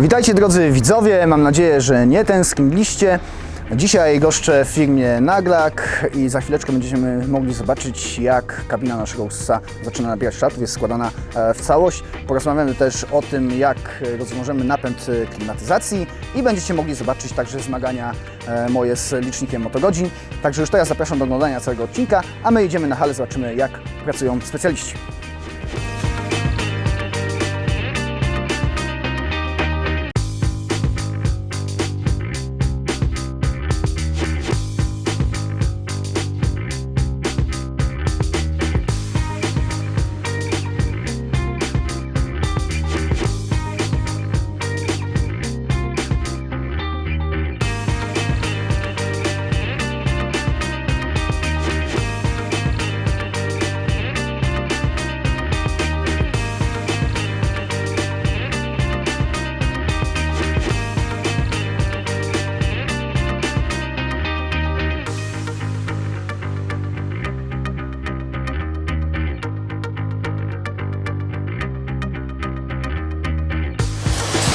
Witajcie drodzy widzowie, mam nadzieję, że nie tęskniliście. Dzisiaj goszczę w firmie Naglak i za chwileczkę będziemy mogli zobaczyć jak kabina naszego Ursusa zaczyna nabierać kształtów, jest składana e, w całość. Porozmawiamy też o tym jak rozwiążemy napęd klimatyzacji i będziecie mogli zobaczyć także zmagania e, moje z licznikiem motogodzin. Także już teraz zapraszam do oglądania całego odcinka, a my idziemy na halę, zobaczymy jak pracują specjaliści.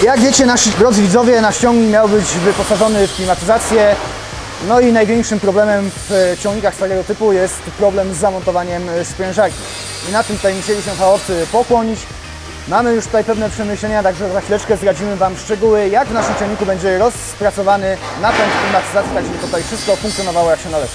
Jak wiecie, nasi drodzy widzowie, nasz ciągnik miał być wyposażony w klimatyzację. No i największym problemem w ciągnikach starego typu jest problem z zamontowaniem sprężarki. I na tym tutaj musieliśmy fachowcy pokłonić. Mamy już tutaj pewne przemyślenia, także za chwileczkę zdradzimy Wam szczegóły, jak w naszym ciągniku będzie rozpracowany napęd klimatyzacji, tak żeby tutaj wszystko funkcjonowało jak się należy.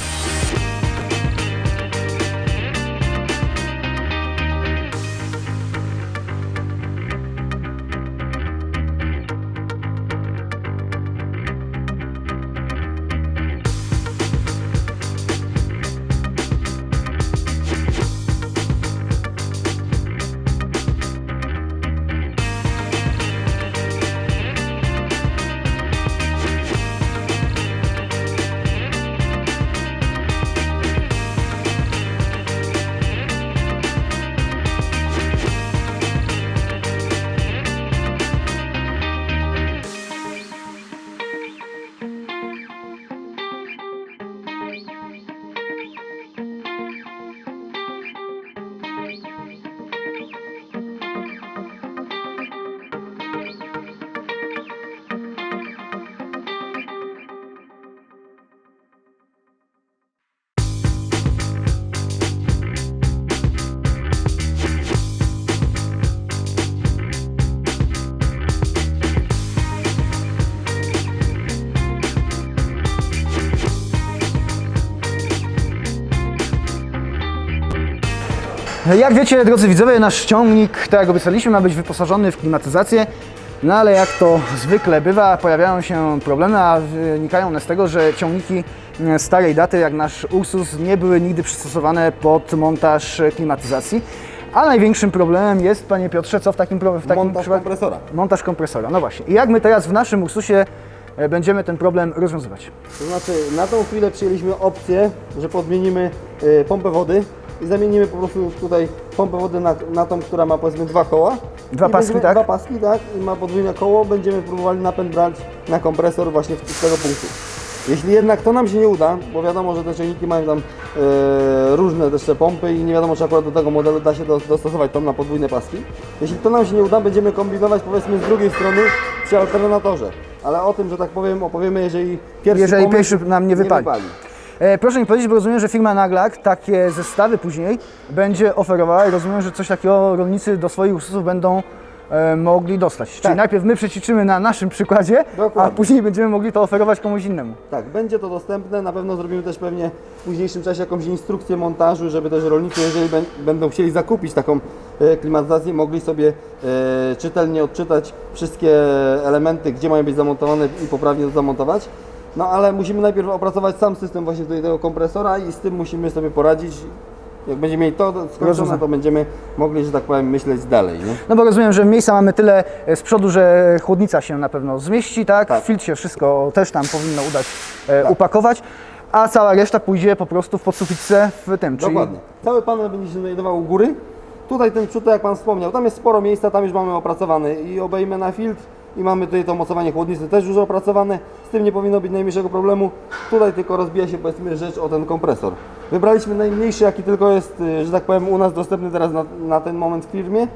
Jak wiecie, drodzy widzowie, nasz ciągnik, tak jak obiecaliśmy, ma być wyposażony w klimatyzację. No ale jak to zwykle bywa, pojawiają się problemy, a wynikają one z tego, że ciągniki e, starej daty, jak nasz Ursus, nie były nigdy przystosowane pod montaż klimatyzacji. A największym problemem jest, panie Piotrze, co w takim, pro- w takim Montaż przypadku? kompresora. Montaż kompresora. No właśnie. I jak my teraz w naszym Ursusie e, będziemy ten problem rozwiązywać? To znaczy, na tą chwilę przyjęliśmy opcję, że podmienimy y, pompę wody i zamienimy po prostu tutaj pompę wody na, na tą, która ma powiedzmy dwa koła. Dwa I paski, będziemy, tak? Dwa paski, tak. I ma podwójne koło. Będziemy próbowali napęd brać na kompresor właśnie w- z tego punktu. Jeśli jednak to nam się nie uda, bo wiadomo, że te ciągniki mają tam e, różne jeszcze pompy i nie wiadomo, czy akurat do tego modelu da się do, dostosować tą na podwójne paski. Jeśli to nam się nie uda, będziemy kombinować powiedzmy z drugiej strony przy alternatorze. Ale o tym, że tak powiem, opowiemy, jeżeli pierwszy Jeżeli pomysł pierwszy nam nie wypali. E, proszę mi powiedzieć, bo rozumiem, że firma Naglak takie zestawy później będzie oferowała i rozumiem, że coś takiego rolnicy do swoich Ursusów będą e, mogli dostać. Czyli Tak. najpierw my przećwiczymy na naszym przykładzie, a Dokładnie. później będziemy mogli to oferować komuś innemu. Tak, będzie to dostępne. Na pewno zrobimy też pewnie w późniejszym czasie jakąś instrukcję montażu, żeby też rolnicy, jeżeli bę- będą chcieli zakupić taką e, klimatyzację, mogli sobie e, czytelnie odczytać wszystkie elementy, gdzie mają być zamontowane i poprawnie to zamontować. No ale musimy najpierw opracować sam system właśnie tutaj tego kompresora i z tym musimy sobie poradzić. Jak będziemy mieli to skończone, to będziemy mogli, że tak powiem, myśleć dalej. Nie? No bo rozumiem, że miejsca mamy tyle e, z przodu, że chłodnica się na pewno zmieści, tak? Tak. Filtr się wszystko też tam powinno udać e, upakować, a cała reszta pójdzie po prostu w podsufitce w tym, czyli Dokładnie. Cały panel będzie się znajdował u góry. Tutaj ten przód, tak jak Pan wspomniał, tam jest sporo miejsca, tam już mamy opracowany i obejmę na filtr i mamy tutaj to mocowanie chłodnicy też już opracowane. Z tym nie powinno być najmniejszego problemu. Tutaj tylko rozbija się powiedzmy rzecz o ten kompresor. Wybraliśmy najmniejszy, jaki tylko jest, y, że tak powiem, u nas dostępny teraz na, na ten moment w firmie.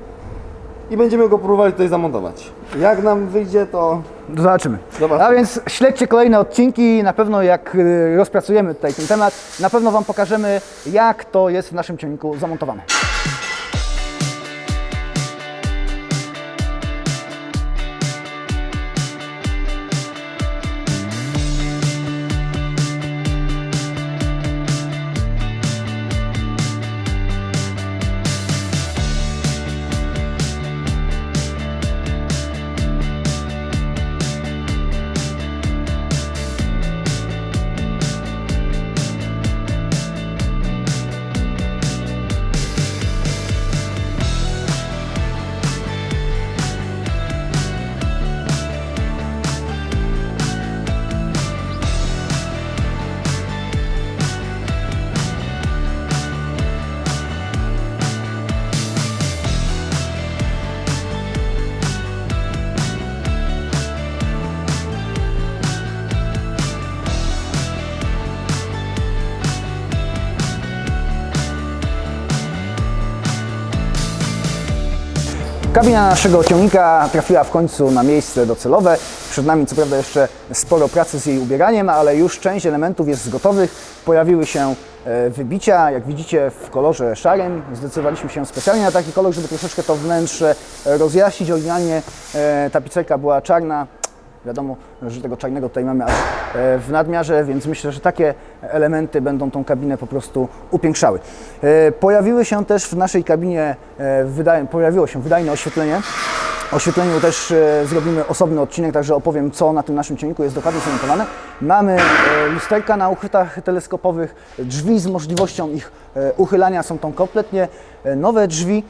i będziemy go próbowali tutaj zamontować. Jak nam wyjdzie, to Zobaczymy. Zobaczymy. A więc śledźcie kolejne odcinki. Na pewno jak y, rozpracujemy tutaj ten temat, na pewno Wam pokażemy, jak to jest w naszym ciągniku zamontowane. Kabina naszego ciągnika trafiła w końcu na miejsce docelowe. Przed nami co prawda jeszcze sporo pracy z jej ubieraniem, ale już część elementów jest gotowych. Pojawiły się e, wybicia, jak widzicie w kolorze szarym. Zdecydowaliśmy się specjalnie na taki kolor, żeby troszeczkę to wnętrze rozjaśnić. Oryginalnie e, tapicerka była czarna. Wiadomo, że tego czarnego tutaj mamy aż e, w nadmiarze, więc myślę, że takie elementy będą tą kabinę po prostu upiększały. E, Pojawiły się też w naszej kabinie, e, pojawiło się wydajne oświetlenie. Oświetleniu też zrobimy osobny odcinek, także opowiem, co na tym naszym ciągniku jest dokładnie zamontowane. Mamy lusterka na uchwytach teleskopowych, drzwi z możliwością ich uchylania, są to kompletnie nowe drzwi.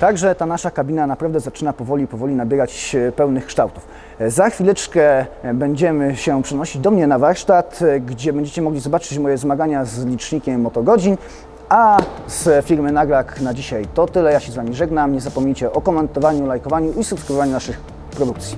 Także ta nasza kabina naprawdę zaczyna powoli, powoli nabierać e, pełnych kształtów. E, Za chwileczkę e, będziemy się przenosić do mnie na warsztat, gdzie będziecie mogli zobaczyć moje zmagania z licznikiem motogodzin. A z firmy Naglak na dzisiaj to tyle. Ja się z Wami żegnam. Nie zapomnijcie o komentowaniu, lajkowaniu i subskrybowaniu naszych produkcji.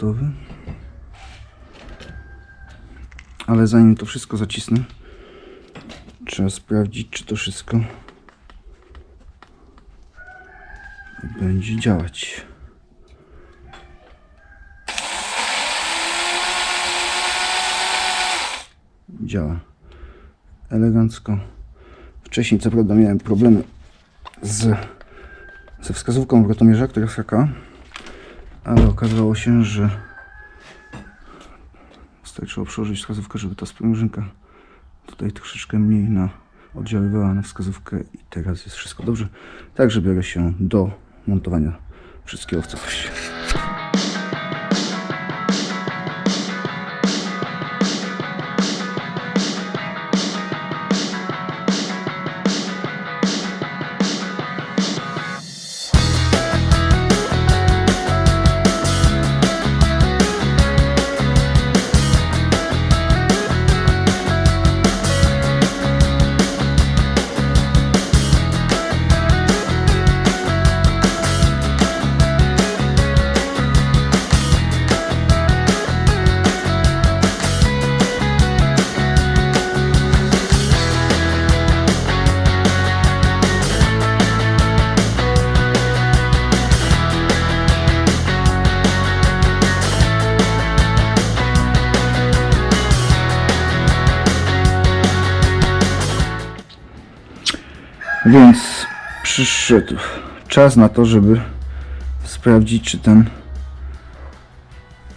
Gotowy. Ale zanim to wszystko zacisnę, trzeba sprawdzić, czy to wszystko będzie działać. Działa elegancko. Wcześniej co prawda miałem problemy z ze wskazówką wrotomierza, która skaka, ale okazało się, że wystarczyło przełożyć wskazówkę, żeby ta sprężynka tutaj troszeczkę mniej na oddziaływała na wskazówkę i teraz jest wszystko dobrze. Także biorę się do montowania wszystkiego w całości. Więc przyszedł czas na to, żeby sprawdzić, czy ten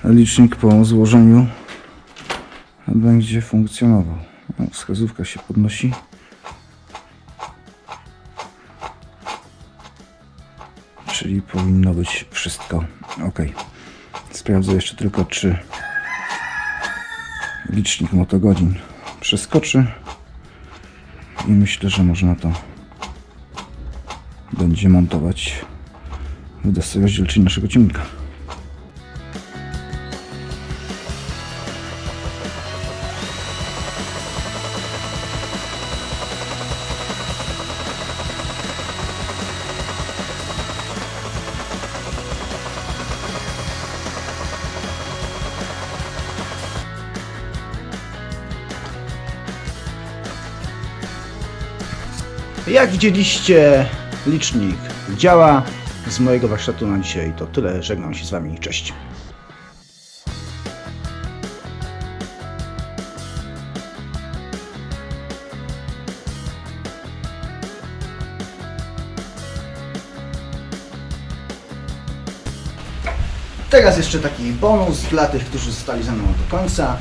licznik po złożeniu będzie funkcjonował. O, wskazówka się podnosi. Czyli powinno być wszystko ok. Sprawdzę jeszcze tylko, czy licznik motogodzin przeskoczy. I myślę, że można to będzie montować w desce rozdzielczej naszego ciągnika. Jak widzieliście, licznik działa. Z mojego warsztatu na dzisiaj to tyle. Żegnam się z Wami. Cześć. Teraz jeszcze taki bonus dla tych, którzy zostali ze mną do końca.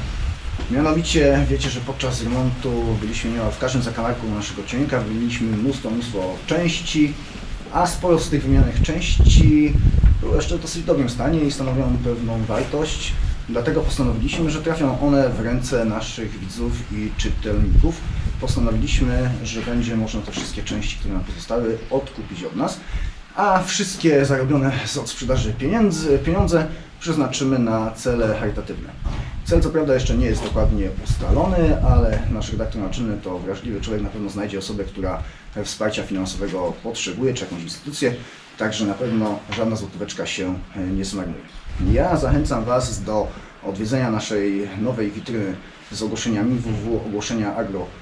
Mianowicie wiecie, że podczas remontu byliśmy niemal w każdym zakamarku naszego ciągnika, wymieniliśmy mnóstwo, mnóstwo części, a sporo z tych wymienionych części było jeszcze w dosyć dobrym stanie i stanowią pewną wartość. Dlatego postanowiliśmy, że trafią one w ręce naszych widzów i czytelników. Postanowiliśmy, że będzie można te wszystkie części, które nam pozostały, odkupić od nas, a wszystkie zarobione z odsprzedaży pieniędzy, pieniądze przeznaczymy na cele charytatywne. Cel co prawda jeszcze nie jest dokładnie ustalony, ale nasz redaktor naczelny to wrażliwy człowiek na pewno znajdzie osobę, która wsparcia finansowego potrzebuje, czy jakąś instytucję, także na pewno żadna złotóweczka się e, nie zmarnuje. Ja zachęcam Was do odwiedzenia naszej nowej witryny z ogłoszeniami www.ogłoszeniaagro.pl.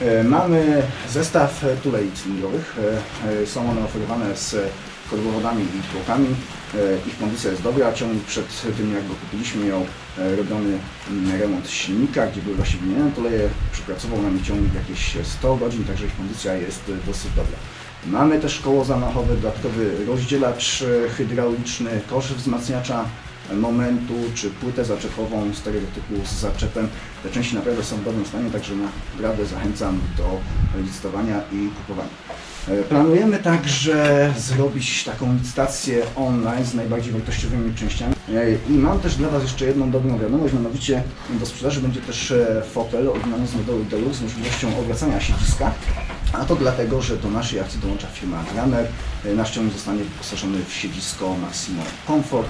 e, Mamy zestaw tulei cylindrowych. E, e, Są one oferowane z korbowodami i tłokami. Ich kondycja jest dobra. Ciągnik przed tym jak go kupiliśmy miał robiony mm, remont silnika, gdzie były właśnie wymienione tuleje. Przepracował nam ciągnik jakieś 100 godzin, także ich kondycja jest dosyć dobra. Mamy też koło zamachowe, dodatkowy rozdzielacz hydrauliczny, kosz wzmacniacza momentu, czy płytę zaczepową stereotypu z zaczepem. Te części naprawdę są w dobrym stanie, także naprawdę zachęcam do licytowania i kupowania. E, Planujemy także zrobić taką licytację online z najbardziej wartościowymi częściami. E, I mam też dla Was jeszcze jedną dobrą wiadomość, mianowicie do sprzedaży będzie też e, fotel oryginalny z modelu Deluxe z możliwością obracania siedziska. A to dlatego, że do naszej akcji dołącza firma Gramer. E, Nasz ciągnik zostanie wyposażony w siedzisko Maximo Comfort,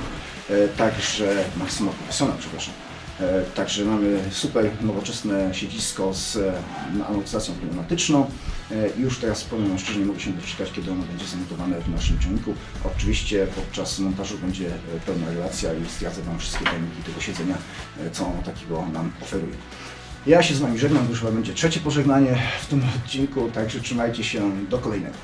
także Maximo Professional, przepraszam. E, Także mamy super nowoczesne siedzisko z e, amortyzacją pneumatyczną. E, Już teraz powiem szczerze, nie mogę się doczekać, kiedy ono będzie zamontowane w naszym ciągniku. Oczywiście podczas montażu będzie e, pełna relacja i zdradzę Wam wszystkie tajniki tego siedzenia, e, co ono takiego nam oferuje. Ja się z Wami żegnam, już będzie trzecie pożegnanie w tym odcinku, także trzymajcie się do kolejnego.